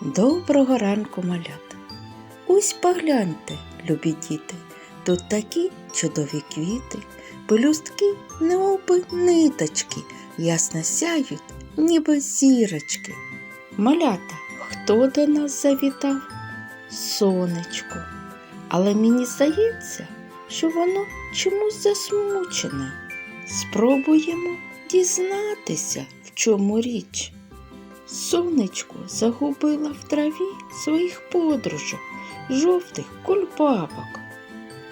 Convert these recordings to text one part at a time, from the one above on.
Доброго ранку, малята. Ось погляньте, любі діти, тут такі чудові квіти, пелюстки, необи ниточки, ясно сяють, ніби зірочки. Малята, хто до нас завітав? Сонечко. Але мені здається, що воно чомусь засмучене. Спробуємо дізнатися, в чому річ. Сонечко загубила в траві своїх подружок, жовтих кульбабок.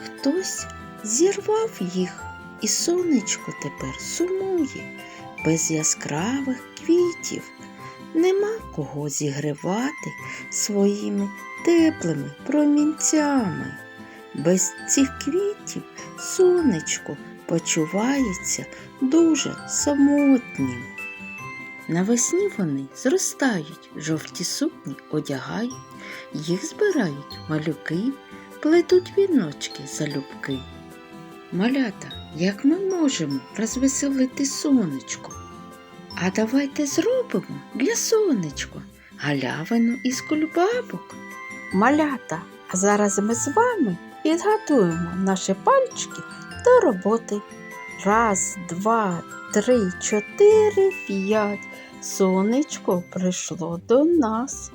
Хтось зірвав їх, і сонечко тепер сумує, без яскравих квітів. Нема кого зігрівати своїми теплими промінцями. Без цих квітів сонечко почувається дуже самотнім. Навесні вони зростають, жовті сукні одягають, їх збирають малюки, плетуть віночки залюбки. Малята, як ми можемо розвеселити сонечко? А давайте зробимо для сонечка галявину із кульбабок. Малята, а зараз ми з вами підготуємо наші пальчики до роботи. Раз, два, три, чотири, п'ять. Сонечко прийшло до нас.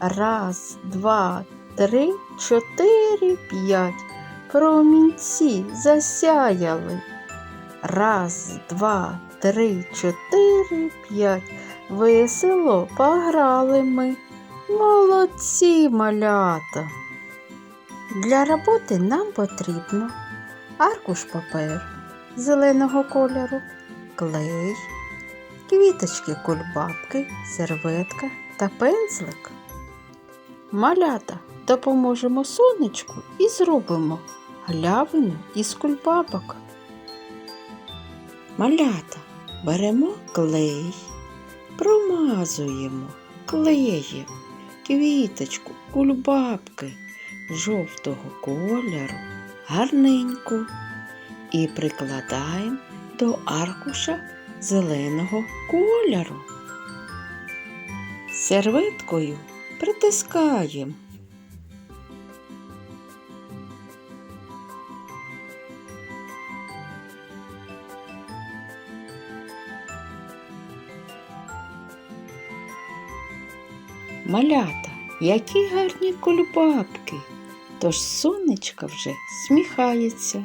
Раз, два, три, чотири, п'ять. Промінці засяяли. Раз, два, три, чотири, п'ять. Весело пограли ми. Молодці малята. Для роботи нам потрібно аркуш паперу зеленого кольору, клей, квіточки кульбабки, серветка та пензлик. Малята допоможемо сонечку і зробимо галявину із кульбабок. Малята беремо клей, промазуємо клеєм квіточку кульбабки жовтого кольору гарненько і прикладаємо до аркуша зеленого кольору. Серветкою притискаємо. Малята, які гарні кульбабки, тож сонечка вже сміхається.